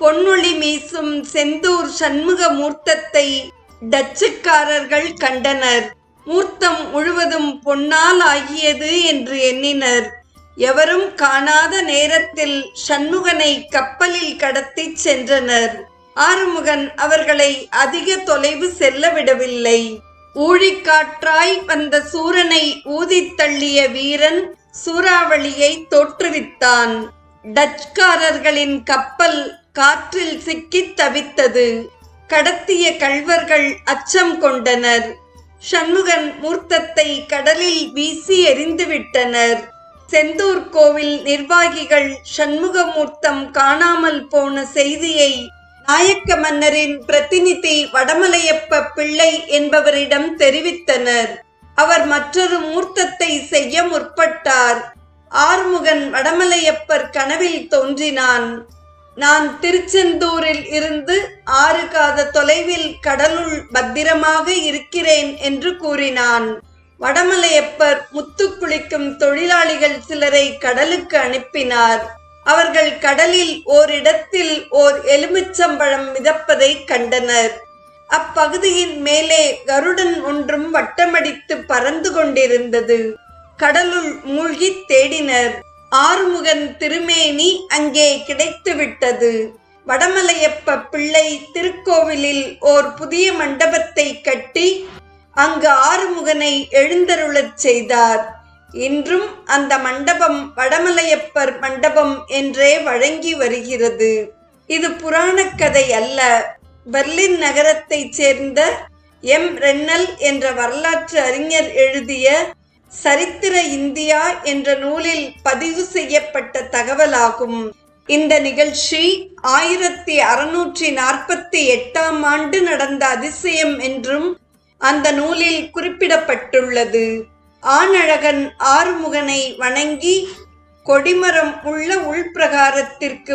பொன்னொளி மீசும் செந்தூர் சண்முக மூர்த்தத்தை டச்சுக்காரர்கள் கண்டனர். மூர்த்தம் முழுவதும் பொன்னால் ஆகியது என்று எண்ணினர். எவரும் காணாத நேரத்தில் சண்முகனை கப்பலில் கடத்திச் சென்றனர். ஆறுமுகன் அவர்களை அதிக தொலைவு செல்ல விடவில்லை. ஊழிக்காற்றாய் வந்த சூரனை ஊதித் தள்ளிய வீரன் சூறாவளியை தோற்றுவித்தான். டச்காரர்களின் கப்பல் காற்றில் சிக்கித் தவித்தது. கடத்திய கள்வர்கள் அச்சம் கொண்டனர். சண்முகன் மூர்த்தத்தை கடலில் வீசி எறிந்துவிட்டனர். செந்தூர் கோவில் நிர்வாகிகள் சண்முகமூர்த்தம் காணாமல் போன செய்தியை நாயக்க மன்னரின் பிரதிநிதி வடமலையப்ப பிள்ளை என்பவரிடம் தெரிவித்தனர். அவர் மற்றொரு மூர்த்தத்தை செய்ய முற்பட்டார். ஆறுமுகன் வடமலையப்பர் கனவில் தோன்றினான். நான் திருச்செந்தூரில் இருந்து ஆறு காத தொலைவில் கடலுள் பத்திரமாக இருக்கிறேன் என்று கூறினான். வடமலையப்பர் முத்து குளிக்கும் தொழிலாளிகள் சிலரை கடலுக்கு அனுப்பினார். அவர்கள் கடலில் ஓரிடத்தில் ஓர் எலுமிச்சம்பழம் மிதப்பதை கண்டனர். அப்பகுதியின் மேலே கருடன் ஒன்றும் வட்டமடித்து பறந்து கொண்டிருந்தது. கடலுள் மூழ்கித் தேடினர். ஆறுமுகன் திருமேனி அங்கே கிடைத்துவிட்டது. வடமலையப்ப பிள்ளை திருக்கோவிலில் ஓர் புதிய மண்டபத்தை கட்டி அங்கு ஆறுமுகனை எழுந்தருளச் செய்தார். இன்றும் அந்த மண்டபம் வடமலையப்பர் மண்டபம் என்றே வழங்கி வருகிறது. இது புராணக் கதை அல்ல. பெர்லின் நகரத்தைச் சேர்ந்த எம் ரென்னல் என்ற வரலாற்று அறிஞர் எழுதிய சரித்திர இந்தியா என்ற நூலில் பதிவு செய்யப்பட்ட தகவலாகும். இந்த நிகழ்ச்சி ஆயிரத்தி அறுநூற்றி நாற்பத்தி எட்டாம் ஆண்டு நடந்த அதிசயம் என்றும் அந்த நூலில் குறிப்பிடப்பட்டுள்ளது. ஆணழகன் ஆறுமுகனை வணங்கி கொடிமரம் உள்ள உள்பிரகாரத்திற்கு